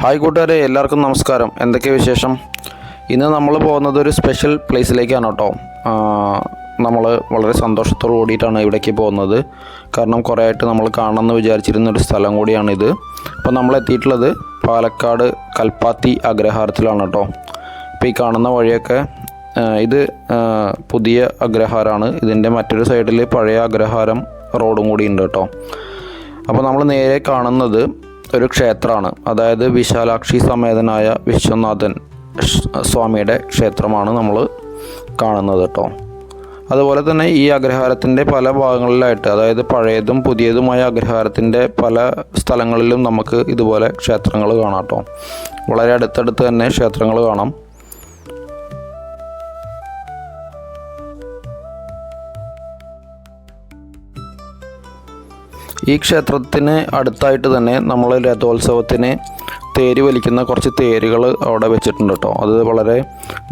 Hi കൂട്ടുകാരെ എല്ലാവർക്കും നമസ്കാരം. എന്തൊക്കെ വിശേഷം? ഇന്ന് നമ്മൾ പോകുന്നത് ഒരു സ്പെഷ്യൽ പ്ലേസിലേക്കാണ് കേട്ടോ. നമ്മൾ വളരെ സന്തോഷത്തോടു കൂടിയിട്ടാണ് ഇവിടേക്ക് പോകുന്നത്. കാരണം കുറേ ആയിട്ട് നമ്മൾ കാണണമെന്ന് വിചാരിച്ചിരുന്ന ഒരു സ്ഥലം കൂടിയാണിത്. അപ്പോൾ നമ്മൾ എത്തിയിട്ടുള്ളത് പാലക്കാട് കൽപ്പാത്തി അഗ്രഹാരത്തിലാണ് കേട്ടോ. ഇപ്പോൾ ഈ കാണുന്ന വഴിയൊക്കെ ഇത് പുതിയ അഗ്രഹാരമാണ്. ഇതിന്റെ മറ്റൊരു സൈഡിൽ പഴയ അഗ്രഹാരം റോഡും കൂടി ഉണ്ട് കേട്ടോ. അപ്പോൾ നമ്മൾ നേരെ കാണുന്നത് ഒരു ക്ഷേത്രമാണ്. അതായത് വിശാലാക്ഷി സമേതനായ വിശ്വനാഥൻ സ്വാമിയുടെ ക്ഷേത്രമാണ് നമ്മൾ കാണുന്നത് കേട്ടോ അതുപോലെ തന്നെ ഈ അഗ്രഹാരത്തിന്റെ പല ഭാഗങ്ങളിലായിട്ട് അതായത് പഴയതും പുതിയതുമായ അഗ്രഹാരത്തിന്റെ പല സ്ഥലങ്ങളിലും നമുക്ക് ഇതുപോലെ ക്ഷേത്രങ്ങൾ കാണാം കേട്ടോ വളരെ അടുത്തടുത്ത് തന്നെ ക്ഷേത്രങ്ങൾ കാണാം. ഈ ക്ഷേത്രത്തിന് അടുത്തായിട്ട് തന്നെ നമ്മൾ രഥോത്സവത്തിന് തേര് വലിക്കുന്ന കുറച്ച് തേരുകൾ അവിടെ വെച്ചിട്ടുണ്ട് കേട്ടോ. അത് വളരെ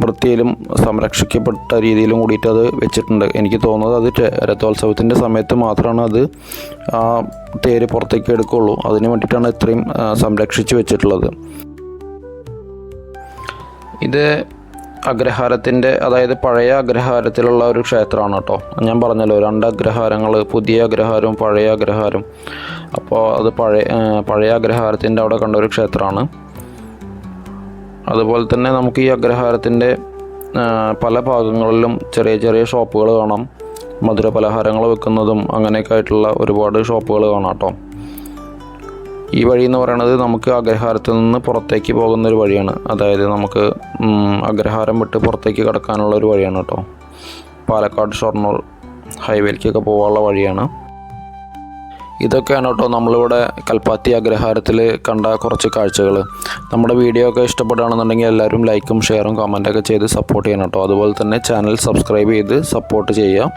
വൃത്തിയിലും സംരക്ഷിക്കപ്പെട്ട രീതിയിലും കൂടിയിട്ട് അത് വെച്ചിട്ടുണ്ട്. എനിക്ക് തോന്നുന്നത് അത് രഥോത്സവത്തിന്റെ സമയത്ത് മാത്രമാണ് അത് ആ തേര് പുറത്തേക്ക് എടുക്കുള്ളൂ. അതിന് വേണ്ടിയിട്ടാണ് ഇത്രയും സംരക്ഷിച്ച് വെച്ചിട്ടുള്ളത്. ഇത് അഗ്രഹാരത്തിന്റെ അതായത് പഴയ അഗ്രഹാരത്തിലുള്ള ഒരു ക്ഷേത്രമാണ് കേട്ടോ. ഞാൻ പറഞ്ഞല്ലോ രണ്ട് അഗ്രഹാരങ്ങൾ പുതിയ അഗ്രഹാരവും പഴയ അഗ്രഹാരം അപ്പോൾ അത് പഴയ പഴയ അഗ്രഹാരത്തിന്റെ അവിടെ കണ്ട ഒരു ക്ഷേത്രമാണ്. അതുപോലെ തന്നെ നമുക്ക് ഈ അഗ്രഹാരത്തിന്റെ പല ഭാഗങ്ങളിലും ചെറിയ ചെറിയ ഷോപ്പുകൾ കാണാം. മധുര പലഹാരങ്ങൾ വെക്കുന്നതും അങ്ങനെയൊക്കെ ആയിട്ടുള്ള ഒരുപാട് ഷോപ്പുകൾ കാണാം കേട്ടോ. ഈ വഴി എന്ന് പറയുന്നത് നമുക്ക് അഗ്രഹാരത്തിൽ നിന്ന് പുറത്തേക്ക് പോകുന്ന ഒരു വഴിയാണ്. അതായത് നമുക്ക് അഗ്രഹാരം വിട്ട് പുറത്തേക്ക് കടക്കാനുള്ള ഒരു വഴിയാണ് കേട്ടോ. പാലക്കാട് ഷൊർണൂർ ഹൈവേയിലേക്കൊക്കെ പോകാനുള്ള വഴിയാണ്. ഇതൊക്കെയാണ് കേട്ടോ നമ്മളിവിടെ കൽപ്പാത്തി അഗ്രഹാരത്തിൽ കണ്ട കുറച്ച് കാഴ്ചകൾ. നമ്മുടെ വീഡിയോ ഒക്കെ ഇഷ്ടപ്പെടുകയാണെന്നുണ്ടെങ്കിൽ എല്ലാവരും ലൈക്കും ഷെയറും കമന്റൊക്കെ ചെയ്ത് സപ്പോർട്ട് ചെയ്യണം കേട്ടോ. അതുപോലെ തന്നെ ചാനൽ സബ്സ്ക്രൈബ് ചെയ്ത് സപ്പോർട്ട് ചെയ്യുക.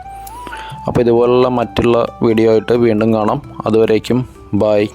അപ്പോൾ ഇതുപോലുള്ള മറ്റുള്ള വീഡിയോ ആയിട്ട് വീണ്ടും കാണാം. അതുവരേക്കും ബായ്